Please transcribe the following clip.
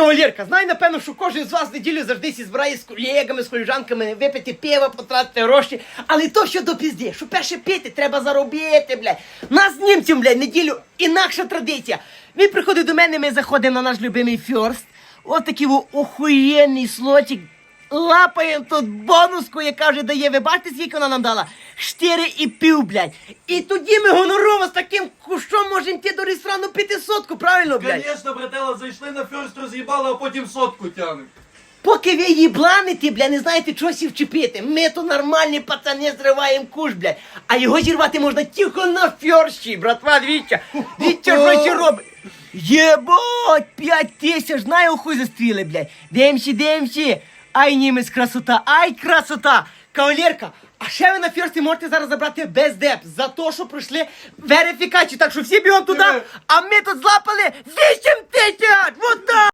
Кавалерка, знай, напевно, що кожен з вас неділю завжди сі збирає з колегами, з коліжанками, випити пиво, потратити гроші. Але то що до пізди, що перше пити, треба заробити, блядь. Нас німцям, блядь, неділю інакша традиція. Він приходить до мене, ми заходимо на наш любимий фьорст. От такий охуєнний слотик. Лапаємо тут бонуску, яка вже дає. Ви бачите, скільки вона нам дала? Штири і пів, блядь. І тоді ми гонорово ресторану піти сотку, правильно, блядь? Звісно, братела, зайшли на ферст, роз'їбали, а потім сотку тягнемо. Поки ви їбланите, бля, не знаєте, чого сі вчепити. Ми то нормальні пацани зриваємо куш, блядь. А його зірвати можна тільки на фьорщі, братва, дивіться. Дивіться, що ще робить. Єбать, п'ять тисяч, знаю, хуй застріли, блядь. Демші, демші. Ай, німець красота, ай, красота. Кавалерка, а ще ви на фірсі можете зараз забрати без деп за те, що пройшли верифікацію. Так що всі бігом туди, а ми тут злапали 8 тисяч! Вот!